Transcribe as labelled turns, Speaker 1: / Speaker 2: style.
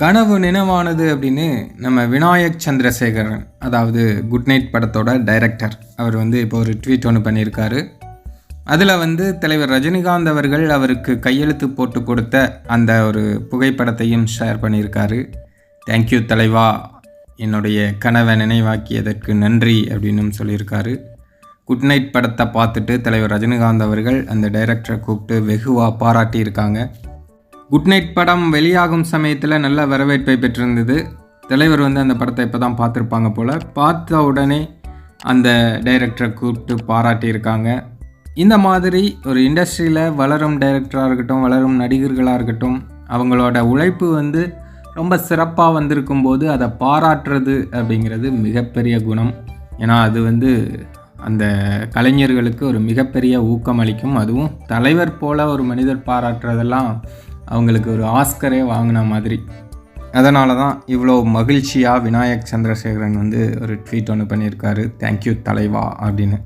Speaker 1: கனவு நினைவானது அப்படின்னு நம்ம விநாயக் சந்திரசேகரன் அதாவது குட் நைட் படத்தோட டைரக்டர் அவர் வந்து இப்போ ஒரு ட்வீட் ஒன்று பண்ணியிருக்காரு. அதில் வந்து தலைவர் ரஜினிகாந்த் அவர்கள் அவருக்கு கையெழுத்து போட்டு கொடுத்த அந்த ஒரு புகைப்படத்தையும் ஷேர் பண்ணியிருக்காரு. தேங்க்யூ தலைவா. என்னுடைய கனவை நினைவாக்கியதற்கு நன்றி அப்படின்னும் சொல்லியிருக்காரு. குட் நைட் படத்தை பார்த்துட்டு தலைவர் ரஜினிகாந்த் அவர்கள் அந்த டைரக்டரை கூப்பிட்டு வெகுவாக பாராட்டியிருக்காங்க. குட் நைட் படம் வெளியாகும் சமயத்தில் நல்ல வரவேற்பை பெற்றிருந்தது. தலைவர் வந்து அந்த படத்தை இப்போ தான் பார்த்துருப்பாங்க போல். பார்த்த உடனே அந்த டைரக்டரை கூப்பிட்டு பாராட்டியிருக்காங்க. இந்த மாதிரி ஒரு இண்டஸ்ட்ரியில் வளரும் டைரக்டராக இருக்கட்டும் வளரும் நடிகர்களாக இருக்கட்டும் அவங்களோட உழைப்பு வந்து ரொம்ப சிறப்பாக வந்திருக்கும் போது அதை பாராட்டுறது அப்படிங்கிறது மிகப்பெரிய குணம். ஏன்னா அது வந்து அந்த கலைஞர்களுக்கு ஒரு மிகப்பெரிய ஊக்கம் அளிக்கும் அதுவும் தலைவர் போல ஒரு மனிதர் பாராட்டுறதெல்லாம் அவங்களுக்கு ஒரு ஆஸ்கரே வாங்கின மாதிரி. அதனால தான் இவ்வளோ மகிழ்ச்சியாக விநாயக் சந்திரசேகரன் வந்து ஒரு ட்வீட் ஒன்று பண்ணியிருக்காரு. தேங்க்யூ தலைவா அப்படின்னு.